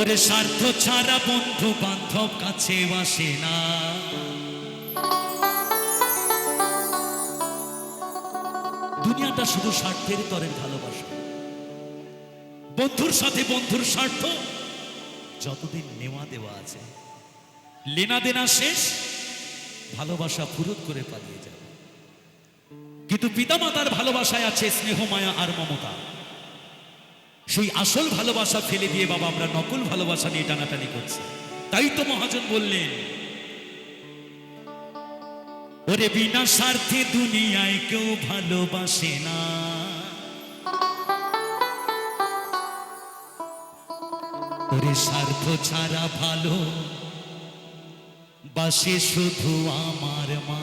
ওরে স্বার্থ ছাড়া বন্ধু বান্ধব কাছে আসে না। দুনিয়াটা শুধু স্বার্থের তরের ভালোবাসা। বন্ধুর সাথে বন্ধুর স্বার্থ যতদিন নেওয়া দেওয়া আছে। লেনা দেনা শেষ, ভালোবাসা ফুরত করে পালিয়ে যাবে। কিন্তু পিতামাতার ভালোবাসায় আছে স্নেহ, মায়া আর মমতা। সেই আসল ভালোবাসা ফেলে দিয়ে বাবা আমরা নকল ভালোবাসা নিয়ে টানাটানি করছি। তাই তো মহাজন বললেন, ওরে বিনা স্বার্থে দুনিয়ায় কেউ ভালোবাসে না। ওরে স্বার্থ ছাড়া ভালো বাসে শুধু আমার মা।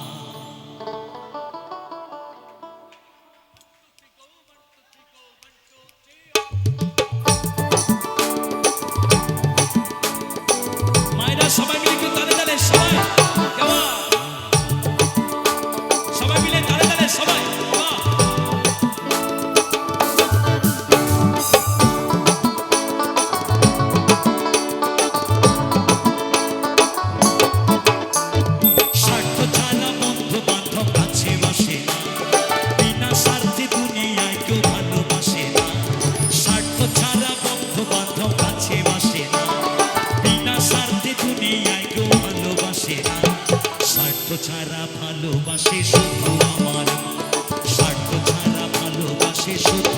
ভালোবাসে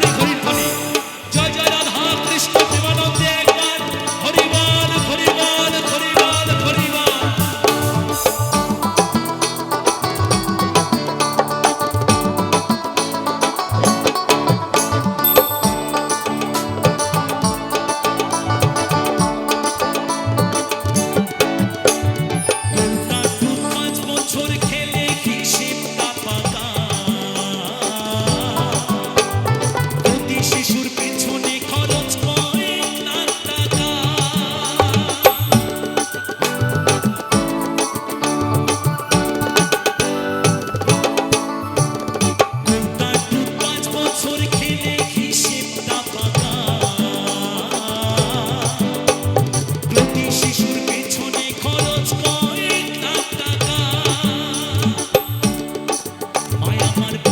Come on.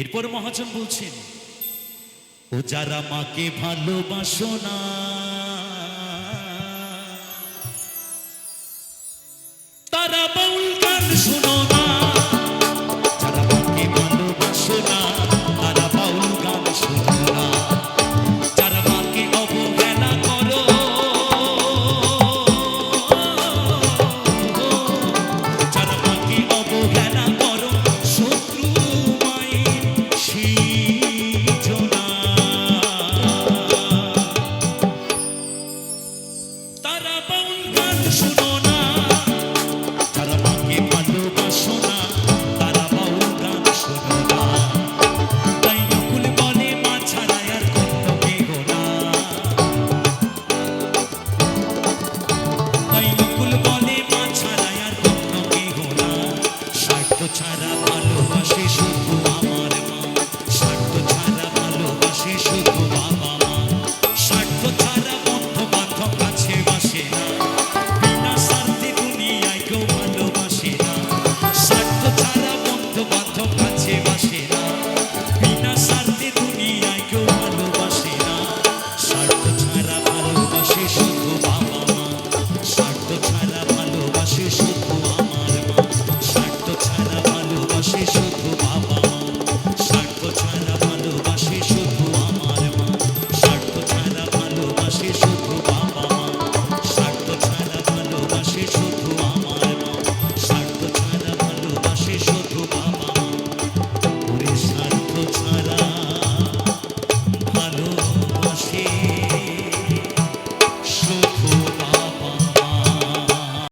এরপর মহাজন বলছেন, ও যারা মাকে ভালোবাসো না, তারা বাউল গান শোনো না। যারা মাকে ভালোবাসো না সারা ভালো